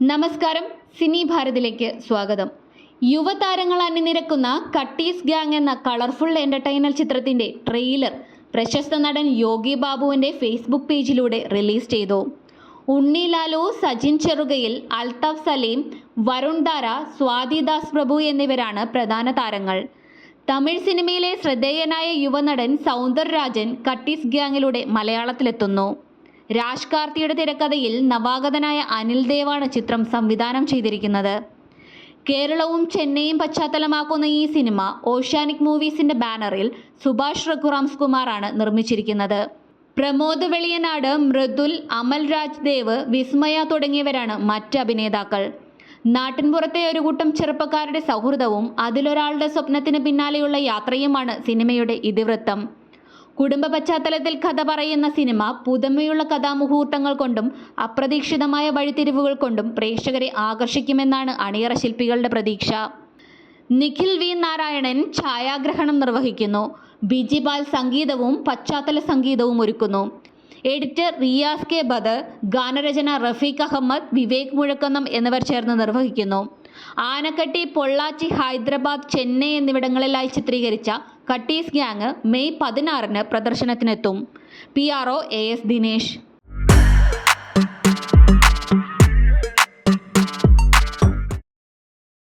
നമസ്കാരം സിനി ഭാരതിലേക്ക് സ്വാഗതം. യുവതാരങ്ങൾ അണിനിരക്കുന്ന കട്ടീസ് ഗ്യാങ് എന്ന കളർഫുൾ എന്റർടൈനർ ചിത്രത്തിന്റെ ട്രെയിലർ പ്രശസ്ത നടൻ യോഗി ബാബുവിന്റെ ഫേസ്ബുക്ക് പേജിലൂടെ റിലീസ് ചെയ്തു. ഉണ്ണി ലാലു സജിൻ ചെറുകയിൽ അൽതാഫ് സലീം വരുൺ ദാര സ്വാതി ദാസ് പ്രഭു എന്നിവരാണ് പ്രധാന താരങ്ങൾ. തമിഴ് സിനിമയിലെ ശ്രദ്ധേയനായ യുവനടൻ സൗന്ദർരാജൻ കട്ടീസ് ഗ്യാങ്ങിലൂടെ മലയാളത്തിലെത്തുന്നു. രാജ് കാർത്തിയുടെ തിരക്കഥയിൽ നവാഗതനായ അനിൽ ദേവാണ് ചിത്രം സംവിധാനം ചെയ്തിരിക്കുന്നത്. കേരളവും ചെന്നൈയും പശ്ചാത്തലമാക്കുന്ന ഈ സിനിമ ഓഷ്യാനിക് മൂവീസിന്റെ ബാനറിൽ സുഭാഷ് രഘുറാംസ് കുമാറാണ് നിർമ്മിച്ചിരിക്കുന്നത്. പ്രമോദ് വെളിയനാട് മൃദുൽ അമൽ രാജ് ദേവ് വിസ്മയ തുടങ്ങിയവരാണ് മറ്റ് അഭിനേതാക്കൾ. നാട്ടിൻപുറത്തെ ഒരു കൂട്ടം ചെറുപ്പക്കാരുടെ സൗഹൃദവും അതിലൊരാളുടെ സ്വപ്നത്തിന് പിന്നാലെയുള്ള യാത്രയുമാണ് സിനിമയുടെ ഇതിവൃത്തം. കുടുംബ പശ്ചാത്തലത്തിൽ കഥ പറയുന്ന സിനിമ പുതുമയുള്ള കഥാമുഹൂർത്തങ്ങൾ കൊണ്ടും അപ്രതീക്ഷിതമായ വഴിത്തിരിവുകൾ കൊണ്ടും പ്രേക്ഷകരെ ആകർഷിക്കുമെന്നാണ് അണിയറ ശില്പികളുടെ പ്രതീക്ഷ. നിഖിൽ വി. നാരായണൻ ഛായാഗ്രഹണം നിർവഹിക്കുന്നു. ബിജി ബാൽ സംഗീതവും പശ്ചാത്തല സംഗീതവും ഒരുക്കുന്നു. Editor Riyas K. ബദർ ഗാനരചന റഫീഖ് അഹമ്മദ് വിവേക് മുഴക്കുന്നം എന്നിവർ ചേർന്ന് നിർവഹിക്കുന്നു. ആനക്കട്ടി പൊള്ളാച്ചി ഹൈദരാബാദ് ചെന്നൈ എന്നിവിടങ്ങളിലായി ചിത്രീകരിച്ച കട്ടീസ് ഗ്യാങ് മെയ് പതിനാറിന് പ്രദർശനത്തിനെത്തും. P R O A S Dinesh.